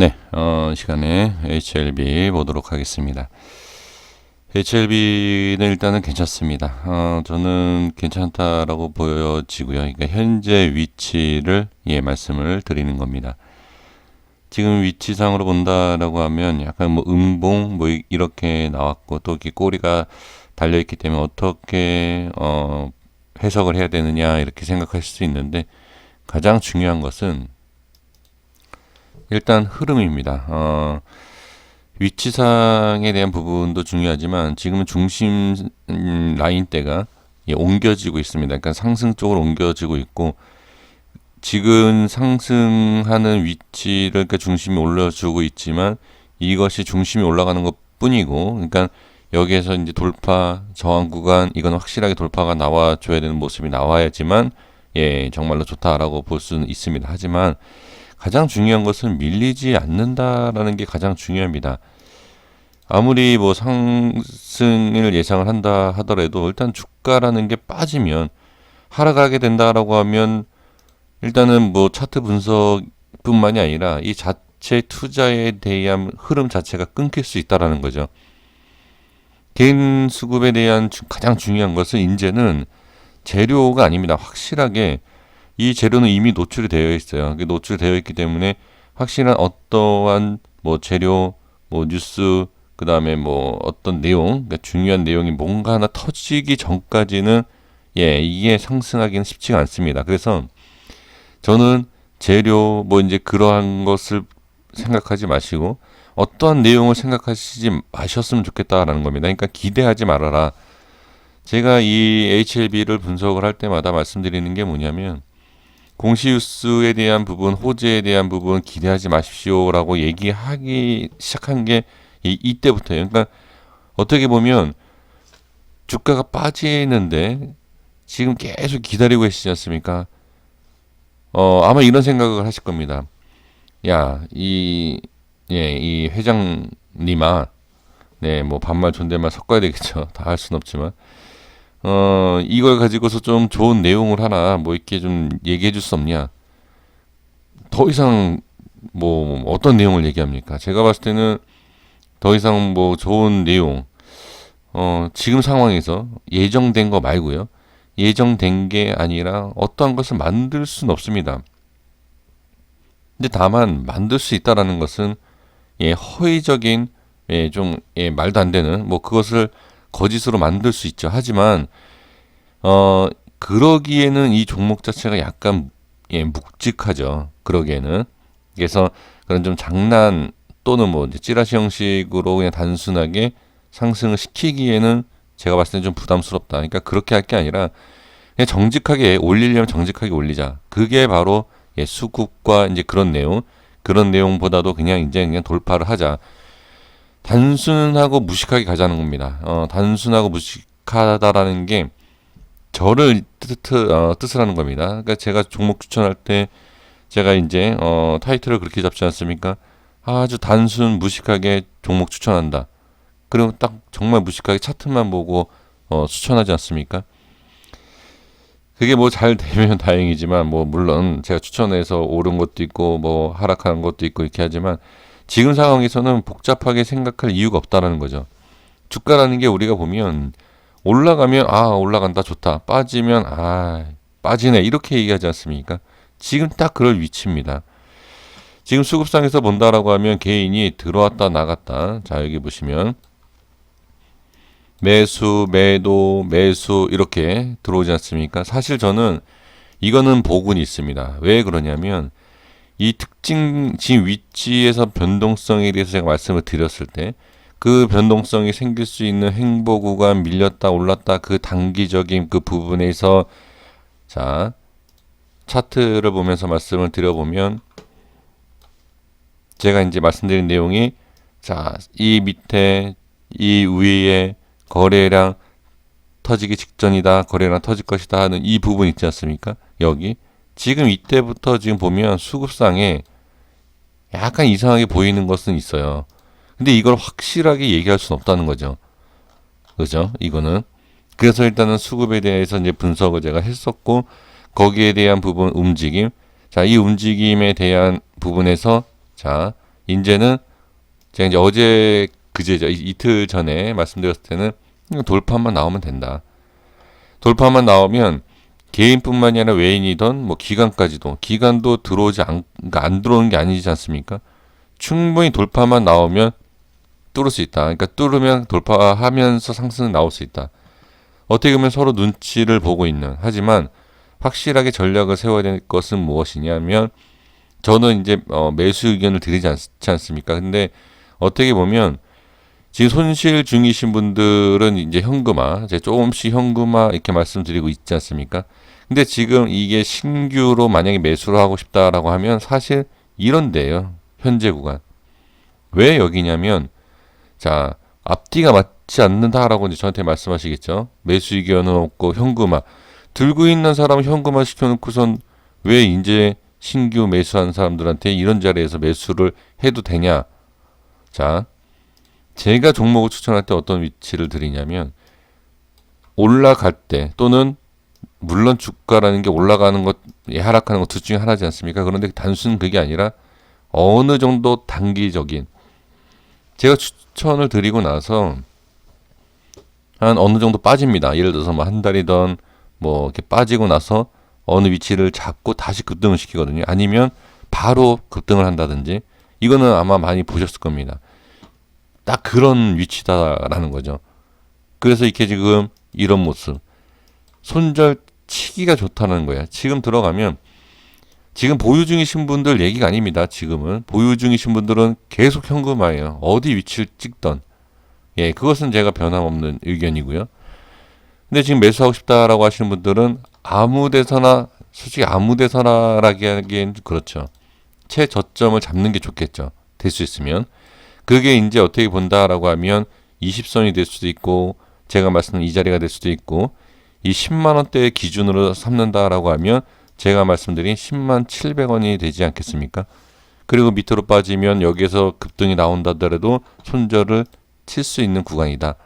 네, 어, 시간에 HLB 보도록 하겠습니다. HLB는 일단은 괜찮습니다. 어, 저는 괜찮다라고 보여지고요. 그러니까 현재 위치를 예, 말씀을 드리는 겁니다. 지금 위치상으로 본다라고 하면 약간 뭐 음봉 뭐 이- 이렇게 나왔고 또 이렇게 꼬리가 달려 있기 때문에 어떻게 어, 해석을 해야 되느냐 이렇게 생각할 수 있는데 가장 중요한 것은 일단 흐름입니다. 어, 위치상에 대한 부분도 중요하지만 지금은 중심 음, 라인대가 예, 옮겨지고 있습니다. 그러니까 상승 쪽으로 옮겨지고 있고 지금 상승하는 위치를 그러니까 중심이 올려주고 있지만 이것이 중심이 올라가는 것 뿐이고 그러니까 여기에서 이제 돌파 저항 구간 이건 확실하게 돌파가 나와 줘야 되는 모습이 나와야지만 예 정말로 좋다라고 볼 수는 있습니다. 하지만 가장 중요한 것은 밀리지 않는다라는 게 가장 중요합니다. 아무리 뭐 상승을 예상을 한다 하더라도 일단 주가라는 게 빠지면 하락하게 된다라고 하면 일단은 뭐 차트 분석뿐만이 아니라 이 자체 투자에 대한 흐름 자체가 끊길 수 있다라는 거죠. 개인 수급에 대한 주- 가장 중요한 것은 이제는 재료가 아닙니다. 확실하게 이 재료는 이미 노출이 되어 있어요. 노출되어 있기 때문에 확실한 어떠한 뭐 재료, 뭐 뉴스, 그 다음에 뭐 어떤 내용, 그러니까 중요한 내용이 뭔가 하나 터지기 전까지는 예, 이게 상승하기는 쉽지가 않습니다. 그래서 저는 재료, 뭐 이제 그러한 것을 생각하지 마시고 어떠한 내용을 생각하시지 마셨으면 좋겠다라는 겁니다. 그러니까 기대하지 말아라. 제가 이 HLB를 분석을 할 때마다 말씀드리는 게 뭐냐면 공시유수에 대한 부분, 호재에 대한 부분 기대하지 마십시오라고 얘기하기 시작한 게 이, 이때부터예요. 그러니까 어떻게 보면 주가가 빠지는데 지금 계속 기다리고 계시지 않습니까? 어, 아마 이런 생각을 하실 겁니다. 야, 이, 예, 이 회장님아, 네, 뭐 반말 존댓말 섞어야 되겠죠. 다 할 순 없지만. 어, 이걸 가지고서 좀 좋은 내용을 하나 뭐 이렇게 좀 얘기해 줄 수 없냐? 더 이상 뭐 어떤 내용을 얘기합니까? 제가 봤을 때는 더 이상 뭐 좋은 내용, 어, 지금 상황에서 예정된 거 말고요. 예정된 게 아니라 어떠한 것을 만들 수는 없습니다. 근데 다만 만들 수 있다라는 것은 예, 허위적인 예, 좀 예, 말도 안 되는 뭐 그것을 거짓으로 만들 수 있죠. 하지만 어 그러기에는 이 종목 자체가 약간 예, 묵직하죠. 그러기에는 그래서 그런 좀 장난 또는 뭐 찌라시 형식으로 그냥 단순하게 상승을 시키기에는 제가 봤을 때 좀 부담스럽다. 그러니까 그렇게 할 게 아니라 그냥 정직하게 올리려면 정직하게 올리자. 그게 바로 예, 수급과 이제 그런 내용, 그런 내용보다도 그냥 이제 그냥 돌파를 하자. 단순하고 무식하게 가자는 겁니다. 어, 단순하고 무식하다라는 게 저를 뜻, 어, 뜻을 하는 겁니다. 그러니까 제가 종목 추천할 때 제가 이제 어, 타이틀을 그렇게 잡지 않습니까? 아주 단순 무식하게 종목 추천한다. 그리고 딱 정말 무식하게 차트만 보고 어, 추천하지 않습니까? 그게 뭐 잘 되면 다행이지만 뭐 물론 제가 추천해서 오른 것도 있고 뭐 하락한 것도 있고 이렇게 하지만 지금 상황에서는 복잡하게 생각할 이유가 없다라는 거죠. 주가라는 게 우리가 보면 올라가면 아 올라간다 좋다 빠지면 아 빠지네 이렇게 얘기하지 않습니까? 지금 딱 그럴 위치입니다. 지금 수급상에서 본다라고 하면 개인이 들어왔다 나갔다 자 여기 보시면 매수 매도 매수 이렇게 들어오지 않습니까? 사실 저는 이거는 복운이 있습니다. 왜 그러냐면 이 특징 지금 위치에서 변동성에 대해서 제가 말씀을 드렸을 때 그 변동성이 생길 수 있는 행보 구간 밀렸다 올랐다 그 단기적인 그 부분에서 자 차트를 보면서 말씀을 드려보면 제가 이제 말씀드린 내용이 자 이 밑에 이 위에 거래량 터지기 직전이다 거래량 터질 것이다 하는 이 부분 있지 않습니까? 여기 지금 이때부터 지금 보면 수급상에 약간 이상하게 보이는 것은 있어요. 근데 이걸 확실하게 얘기할 수는 없다는 거죠. 그죠? 이거는. 그래서 일단은 수급에 대해서 이제 분석을 제가 했었고, 거기에 대한 부분 움직임. 자, 이 움직임에 대한 부분에서, 자, 이제는 제가 이제 어제 그제죠 이- 이틀 전에 말씀드렸을 때는 돌파만 나오면 된다. 돌파만 나오면 개인뿐만이 아니라 외인이던 뭐 기관까지도 기관도 들어오지 않, 그러니까 안 들어오는 게 아니지 않습니까? 충분히 돌파만 나오면 뚫을 수 있다. 그러니까 뚫으면 돌파하면서 상승 나올 수 있다. 어떻게 보면 서로 눈치를 보고 있는 하지만 확실하게 전략을 세워야 될 것은 무엇이냐면 저는 이제 어, 매수 의견을 드리지 않 지 않습니까? 근데 어떻게 보면 지금 손실 중이신 분들은 이제 현금화, 이제 조금씩 현금화 이렇게 말씀드리고 있지 않습니까? 근데 지금 이게 신규로 만약에 매수를 하고 싶다라고 하면 사실 이런 데요. 현재 구간. 왜 여기냐면 자, 앞뒤가 맞지 않는다라고 이제 저한테 말씀하시겠죠. 매수 의견은 없고 현금화. 들고 있는 사람 현금화 시켜놓고선 왜 이제 신규 매수한 사람들한테 이런 자리에서 매수를 해도 되냐? 자, 제가 종목을 추천할 때 어떤 위치를 드리냐면 올라갈 때 또는 물론 주가라는 게 올라가는 것, 예, 하락하는 것 둘 중에 하나지 않습니까? 그런데 단순 그게 아니라 어느 정도 단기적인 제가 추천을 드리고 나서 한 어느 정도 빠집니다. 예를 들어서 뭐 한 달이던 뭐 이렇게 빠지고 나서 어느 위치를 잡고 다시 급등을 시키거든요. 아니면 바로 급등을 한다든지 이거는 아마 많이 보셨을 겁니다. 딱 그런 위치다라는 거죠. 그래서 이렇게 지금 이런 모습 손절 치기가 좋다는 거야. 지금 들어가면 지금 보유 중이신 분들 얘기가 아닙니다. 지금은 보유 중이신 분들은 계속 현금화예요. 어디 위치를 찍던 예, 그것은 제가 변함없는 의견이고요. 근데 지금 매수하고 싶다라고 하시는 분들은 아무 데서나 솔직히 아무 데서나라기 하기엔 그렇죠. 최저점을 잡는 게 좋겠죠. 될 수 있으면. 그게 이제 어떻게 본다라고 하면 20선이 될 수도 있고 제가 말씀드린 이 자리가 될 수도 있고 이 10만 원대 기준으로 삼는다라고 하면 제가 말씀드린 10만 700원이 되지 않겠습니까? 그리고 밑으로 빠지면 여기에서 급등이 나온다더라도 손절을 칠 수 있는 구간이다.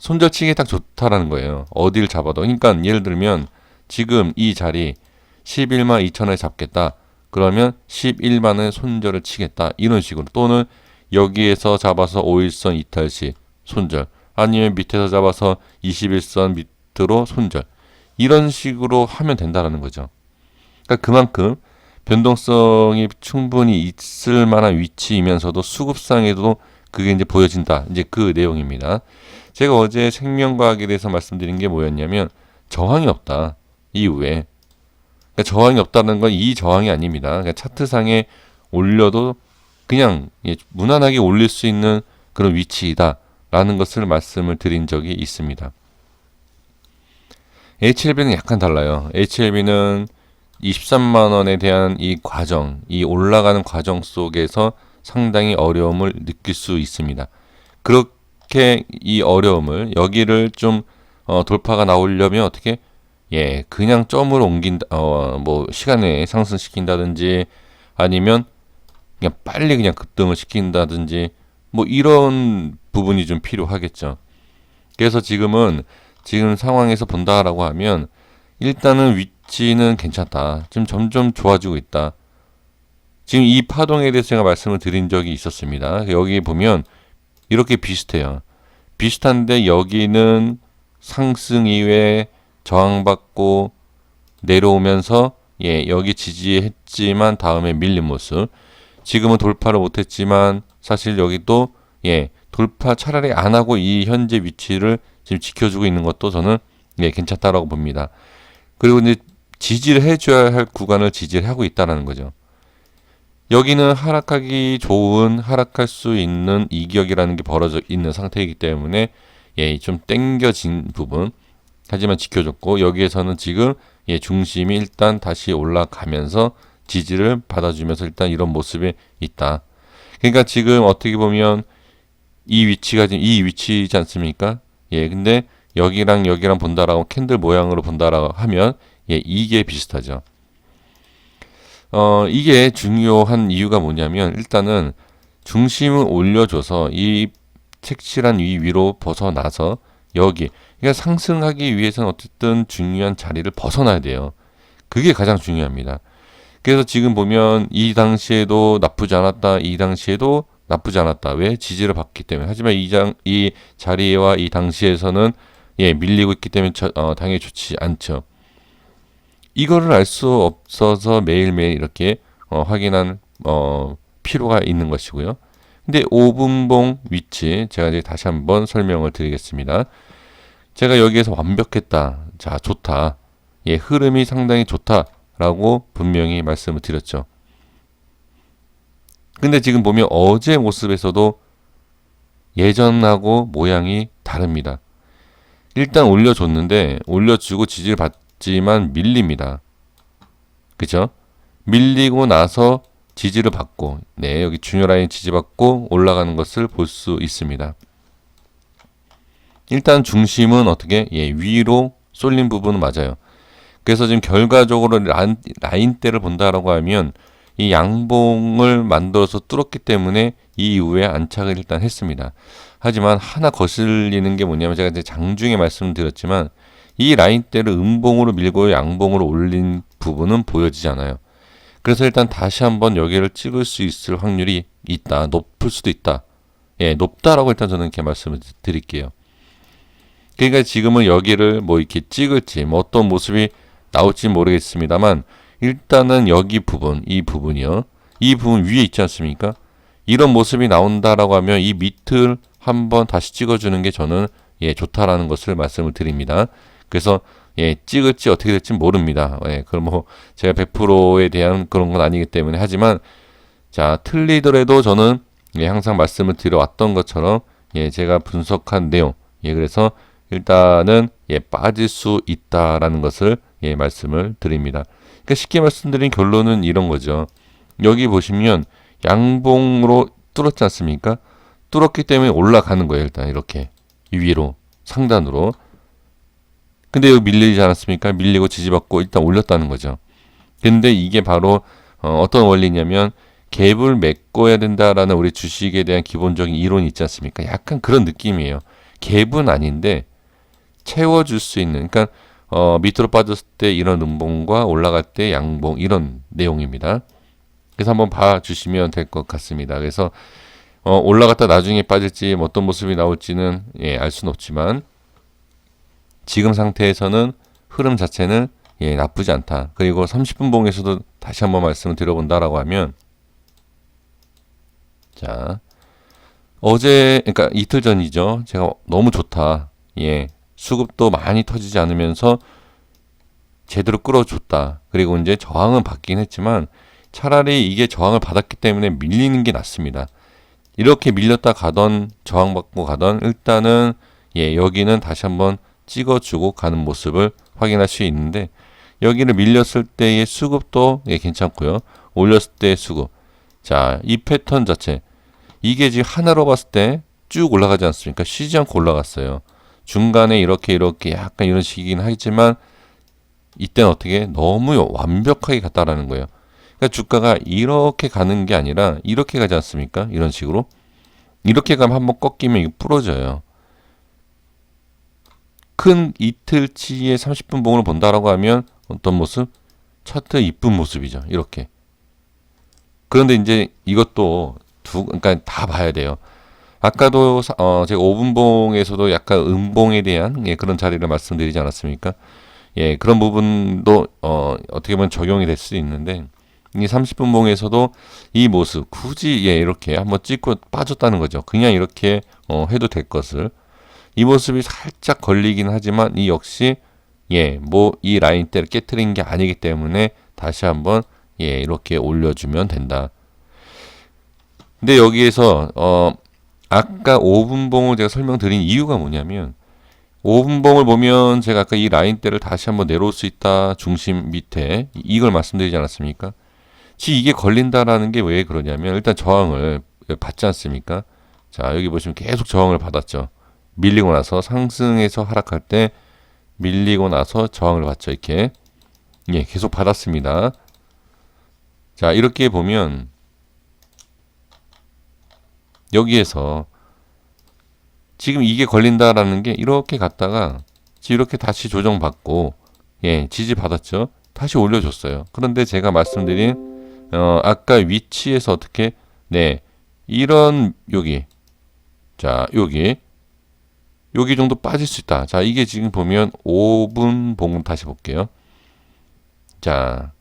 손절치기 딱 좋다라는 거예요. 어딜 잡아도. 그러니까 예를 들면 지금 이 자리 11만 2천 원에 잡겠다. 그러면 11만에 손절을 치겠다. 이런 식으로. 또는 여기에서 잡아서 5일선 이탈시 손절. 아니면 밑에서 잡아서 21선 밑으로 손절. 이런 식으로 하면 된다라는 거죠. 그러니까 그만큼 변동성이 충분히 있을 만한 위치이면서도 수급상에도 그게 이제 보여진다. 이제 그 내용입니다. 제가 어제 생명과학에 대해서 말씀드린 게 뭐였냐면 저항이 없다. 이후에 그러니까 저항이 없다는 건 이 저항이 아닙니다. 그러니까 차트상에 올려도 그냥 예, 무난하게 올릴 수 있는 그런 위치이다라는 것을 말씀을 드린 적이 있습니다. HLB는 약간 달라요. HLB는 23만 원에 대한 이 과정, 이 올라가는 과정 속에서 상당히 어려움을 느낄 수 있습니다. 그렇게 이 어려움을 여기를 좀 어, 돌파가 나오려면 어떻게 예 그냥 점으로 옮긴다 어 뭐 시간에 상승시킨다든지 아니면 그냥 빨리 그냥 급등을 시킨다든지 뭐 이런 부분이 좀 필요하겠죠. 그래서 지금은 지금 상황에서 본다라고 하면 일단은 위치는 괜찮다. 지금 점점 좋아지고 있다. 지금 이 파동에 대해서 제가 말씀을 드린 적이 있었습니다. 여기 보면 이렇게 비슷해요. 비슷한데 여기는 상승 이후에 저항받고 내려오면서 예, 여기 지지했지만 다음에 밀린 모습. 지금은 돌파를 못했지만 사실 여기도 예, 돌파 차라리 안 하고 이 현재 위치를 지금 지켜주고 있는 것도 저는 예, 괜찮다라고 봅니다. 그리고 이제 지지를 해줘야 할 구간을 지지를 하고 있다라는 거죠. 여기는 하락하기 좋은 하락할 수 있는 이격이라는 게 벌어져 있는 상태이기 때문에 예, 좀 땡겨진 부분 하지만 지켜줬고 여기에서는 지금 예, 중심이 일단 다시 올라가면서 지지를 받아주면서 일단 이런 모습에 있다. 그러니까 지금 어떻게 보면 이 위치가 지금 이 위치이지 않습니까? 예, 근데 여기랑 여기랑 본다라고 캔들 모양으로 본다라고 하면 예, 이게 비슷하죠. 어, 이게 중요한 이유가 뭐냐면 일단은 중심을 올려줘서 이 색칠한 위 위로 벗어나서 여기 그러니까 상승하기 위해서는 어쨌든 중요한 자리를 벗어나야 돼요. 그게 가장 중요합니다. 그래서 지금 보면 이 당시에도 나쁘지 않았다. 이 당시에도 나쁘지 않았다. 왜? 지지를 받기 때문에. 하지만 이, 장, 이 자리와 이 당시에서는 예, 밀리고 있기 때문에 저, 어, 당연히 좋지 않죠. 이거를 알 수 없어서 매일매일 이렇게 어, 확인한 어, 필요가 있는 것이고요. 근데 5분봉 위치 제가 이제 다시 한번 설명을 드리겠습니다. 제가 여기에서 완벽했다. 자, 좋다. 예, 흐름이 상당히 좋다라고 분명히 말씀을 드렸죠. 근데 지금 보면 어제 모습에서도 예전하고 모양이 다릅니다. 일단 올려줬는데 올려주고 지지를 받지만 밀립니다. 그죠? 밀리고 나서 지지를 받고 네 여기 중요 라인 지지받고 올라가는 것을 볼 수 있습니다. 일단 중심은 어떻게 예, 위로 쏠린 부분은 맞아요. 그래서 지금 결과적으로 라인, 라인대를 본다라고 하면 이 양봉을 만들어서 뚫었기 때문에 이 이후에 안착을 일단 했습니다. 하지만 하나 거슬리는 게 뭐냐면 제가 이제 장중에 말씀드렸지만 이 라인대를 음봉으로 밀고 양봉으로 올린 부분은 보여지지 않아요. 그래서 일단 다시 한번 여기를 찍을 수 있을 확률이 있다. 높을 수도 있다. 예, 높다라고 일단 저는 이렇게 말씀을 드릴게요. 그러니까 지금은 여기를 뭐 이렇게 찍을지 뭐 어떤 모습이 나올지 모르겠습니다만 일단은 여기 부분, 이 부분이요. 이 부분 위에 있지 않습니까? 이런 모습이 나온다라고 하면 이 밑을 한번 다시 찍어주는 게 저는 예, 좋다라는 것을 말씀을 드립니다. 그래서 예, 찍을지 어떻게 될지 모릅니다. 예, 그럼 뭐 제가 100%에 대한 그런 건 아니기 때문에 하지만 자, 틀리더라도 저는 예, 항상 말씀을 드려왔던 것처럼 예, 제가 분석한 내용 예, 그래서 일단은 예, 빠질 수 있다라는 것을 예, 말씀을 드립니다. 그러니까 쉽게 말씀드린 결론은 이런 거죠. 여기 보시면 양봉으로 뚫었지 않습니까? 뚫었기 때문에 올라가는 거예요. 일단 이렇게 위로 상단으로. 근데 여기 밀리지 않았습니까? 밀리고 지지받고 일단 올렸다는 거죠. 근데 이게 바로 어, 어떤 원리냐면 갭을 메꿔야 된다라는 우리 주식에 대한 기본적인 이론이 있지 않습니까? 약간 그런 느낌이에요. 갭은 아닌데 채워줄 수 있는 그러니까 어, 밑으로 빠졌을 때 이런 음봉과 올라갈 때 양봉 이런 내용입니다. 그래서 한번 봐주시면 될 것 같습니다. 그래서 어, 올라갔다 나중에 빠질지 뭐 어떤 모습이 나올지는 예, 알 수는 없지만 지금 상태에서는 흐름 자체는 예, 나쁘지 않다. 그리고 30분 봉에서도 다시 한번 말씀을 드려본다라고 하면 자 어제 그러니까 이틀 전이죠. 제가 너무 좋다. 예, 수급도 많이 터지지 않으면서 제대로 끌어줬다. 그리고 이제 저항은 받긴 했지만 차라리 이게 저항을 받았기 때문에 밀리는 게 낫습니다. 이렇게 밀렸다 가던 저항받고 가던 일단은 예 여기는 다시 한번 찍어주고 가는 모습을 확인할 수 있는데 여기를 밀렸을 때의 수급도 예 괜찮고요. 올렸을 때의 수급. 자, 이 패턴 자체 이게 지금 하나로 봤을 때 쭉 올라가지 않습니까? 쉬지 않고 올라갔어요. 중간에 이렇게 이렇게 약간 이런 식이긴 하지만 이때는 어떻게 너무 완벽하게 갔다라는 거예요. 그러니까 주가가 이렇게 가는 게 아니라 이렇게 가지 않습니까? 이런 식으로 이렇게 가면 한번 꺾이면 이게 부러져요. 큰 이틀치의 30분 봉을 본다라고 하면 어떤 모습? 차트 이쁜 모습이죠. 이렇게. 그런데 이제 이것도 두 그러니까 다 봐야 돼요. 아까도 어 제가 5분봉에서도 약간 음봉에 대한 예, 그런 자리를 말씀드리지 않았습니까? 예, 그런 부분도 어 어떻게 보면 적용이 될 수 있는데 이 30분 봉에서도 이 모습 굳이 예, 이렇게 한번 찍고 빠졌다는 거죠. 그냥 이렇게 어 해도 될 것을 이 모습이 살짝 걸리긴 하지만 이 역시 예, 뭐 이 라인대를 깨뜨린 게 아니기 때문에 다시 한번 예, 이렇게 올려주면 된다. 근데 여기에서 어 아까 5분봉을 제가 설명드린 이유가 뭐냐면 5분봉을 보면 제가 아까 이 라인대를 다시 한번 내려올 수 있다 중심 밑에 이걸 말씀드리지 않았습니까? 지 이게 걸린다라는 게 왜 그러냐면 일단 저항을 받지 않습니까? 자 여기 보시면 계속 저항을 받았죠. 밀리고 나서 상승해서 하락할 때 밀리고 나서 저항을 받죠. 이렇게 예 계속 받았습니다. 자 이렇게 보면 여기에서 지금 이게 걸린다라는 게 이렇게 갔다가 이렇게 다시 조정받고 예 지지 받았죠 다시 올려줬어요. 그런데 제가 말씀드린 어, 아까 위치에서 어떻게 네 이런 여기 자 여기 여기 정도 빠질 수 있다. 자 이게 지금 보면 5분 봉 다시 볼게요. 자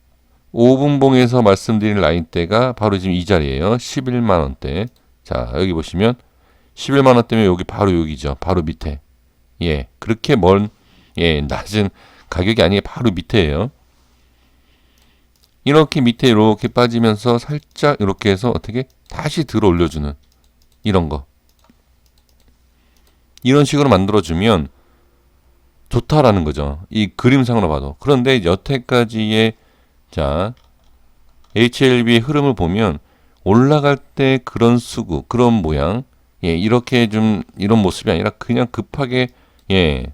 5분 봉에서 말씀드린 라인대가 바로 지금 이 자리예요. 11만 원대. 자 여기 보시면 11만 원대면 여기 바로 여기죠. 바로 밑에. 예 그렇게 먼 예 낮은 가격이 아니에요. 바로 밑에예요. 이렇게 밑에 이렇게 빠지면서 살짝 이렇게 해서 어떻게 다시 들어 올려주는 이런 거. 이런 식으로 만들어주면 좋다라는 거죠. 이 그림상으로 봐도. 그런데 여태까지의 자 HLB의 흐름을 보면 올라갈 때 그런 수구, 그런 모양, 예 이렇게 좀 이런 모습이 아니라 그냥 급하게 예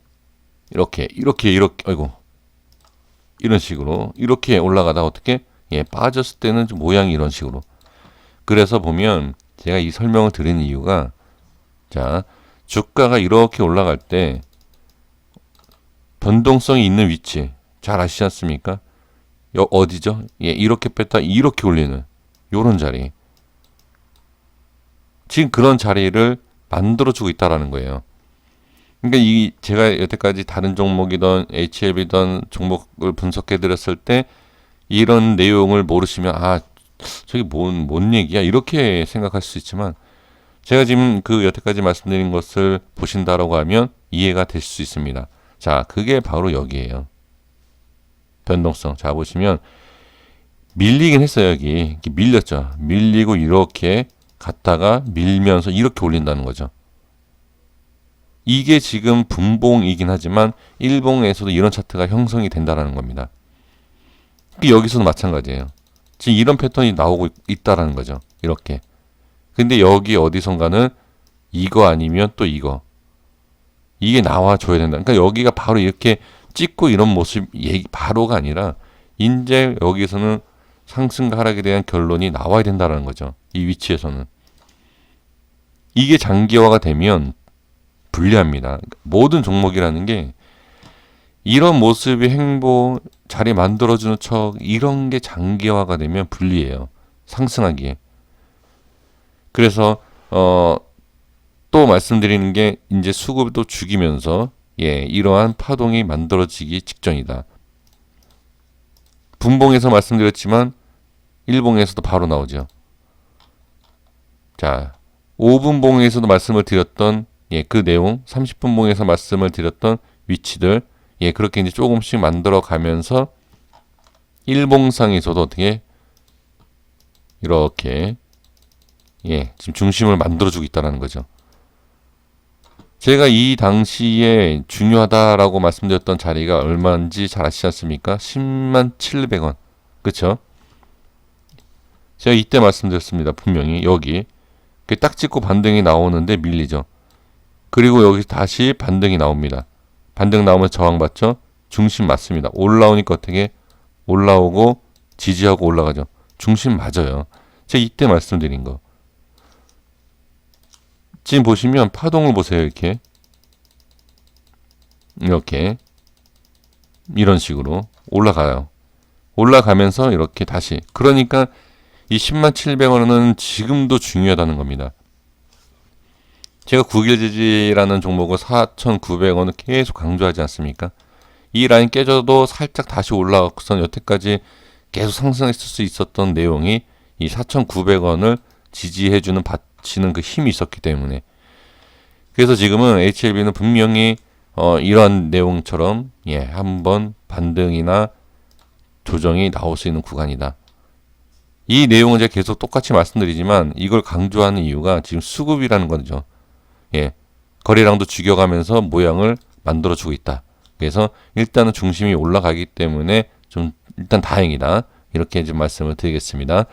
이렇게 이렇게 이렇게 아이고 이런 식으로 이렇게 올라가다 어떻게 예 빠졌을 때는 좀 모양이 이런 식으로 그래서 보면 제가 이 설명을 드린 이유가 자 주가가 이렇게 올라갈 때 변동성이 있는 위치 잘 아시지 않습니까? 여, 어디죠? 예, 이렇게 뺐다 이렇게 올리는 요런 자리. 지금 그런 자리를 만들어 주고 있다라는 거예요. 그러니까 이 제가 여태까지 다른 종목이던 HLB던 종목을 분석해 드렸을 때 이런 내용을 모르시면 아 저게 뭔, 뭔 얘기야 이렇게 생각할 수 있지만 제가 지금 그 여태까지 말씀드린 것을 보신다라고 하면 이해가 되실 수 있습니다. 자, 그게 바로 여기에요. 변동성. 자, 보시면 밀리긴 했어요, 여기. 밀렸죠. 밀리고 이렇게 갔다가 밀면서 이렇게 올린다는 거죠. 이게 지금 분봉이긴 하지만 일봉에서도 이런 차트가 형성이 된다라는 겁니다. 여기서도 마찬가지예요. 지금 이런 패턴이 나오고 있다라는 거죠. 이렇게. 근데 여기 어디선가는 이거 아니면 또 이거. 이게 나와줘야 된다. 그러니까 여기가 바로 이렇게 찍고 이런 모습 얘기 바로가 아니라 이제 여기서는 상승과 하락에 대한 결론이 나와야 된다는 거죠. 이 위치에서는. 이게 장기화가 되면 불리합니다. 모든 종목이라는 게 이런 모습의 행보 자리 만들어주는 척 이런 게 장기화가 되면 불리해요. 상승하기에. 그래서 어, 또 말씀드리는 게 이제 수급도 죽이면서 예, 이러한 파동이 만들어지기 직전이다. 분봉에서 말씀드렸지만 일봉에서도 바로 나오죠. 자, 5분봉에서도 말씀을 드렸던 예, 그 내용, 30분봉에서 말씀을 드렸던 위치들 예, 그렇게 이제 조금씩 만들어 가면서 일봉상에서도 어떻게 이렇게 예, 지금 중심을 만들어 주고 있다는 거죠. 제가 이 당시에 중요하다라고 말씀드렸던 자리가 얼마인지 잘 아시지 않습니까? 10만 700원. 그쵸? 제가 이때 말씀드렸습니다. 분명히 여기. 딱 찍고 반등이 나오는데 밀리죠. 그리고 여기 다시 반등이 나옵니다. 반등 나오면 저항받죠? 중심 맞습니다. 올라오니까 어떻게? 올라오고 지지하고 올라가죠. 중심 맞아요. 제가 이때 말씀드린 거. 지금 보시면 파동을 보세요. 이렇게. 이렇게. 이런 식으로 올라가요. 올라가면서 이렇게 다시. 그러니까 이 10만 700원은 지금도 중요하다는 겁니다. 제가 국일지지라는 종목을 4,900원을 계속 강조하지 않습니까? 이 라인 깨져도 살짝 다시 올라가고선 여태까지 계속 상승했을 수 있었던 내용이 이 4,900원을 지지해주는 받 치는 그 힘이 있었기 때문에 그래서 지금은 HLB는 분명히 어, 이러한 내용처럼 예 한번 반등이나 조정이 나올 수 있는 구간이다. 이 내용은 제가 계속 똑같이 말씀드리지만 이걸 강조하는 이유가 지금 수급이라는 거죠. 예, 거래량도 죽여가면서 모양을 만들어주고 있다. 그래서 일단은 중심이 올라가기 때문에 좀 일단 다행이다. 이렇게 좀 말씀을 드리겠습니다.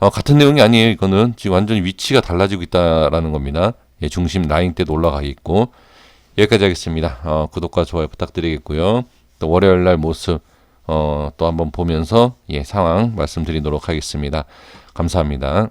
어, 같은 내용이 아니에요. 이거는 지금 완전히 위치가 달라지고 있다라는 겁니다. 예, 중심 라인 때도 올라가 있고 여기까지 하겠습니다. 어, 구독과 좋아요 부탁드리겠고요. 또 월요일 날 모습 어, 또 한번 보면서 예, 상황 말씀드리도록 하겠습니다. 감사합니다.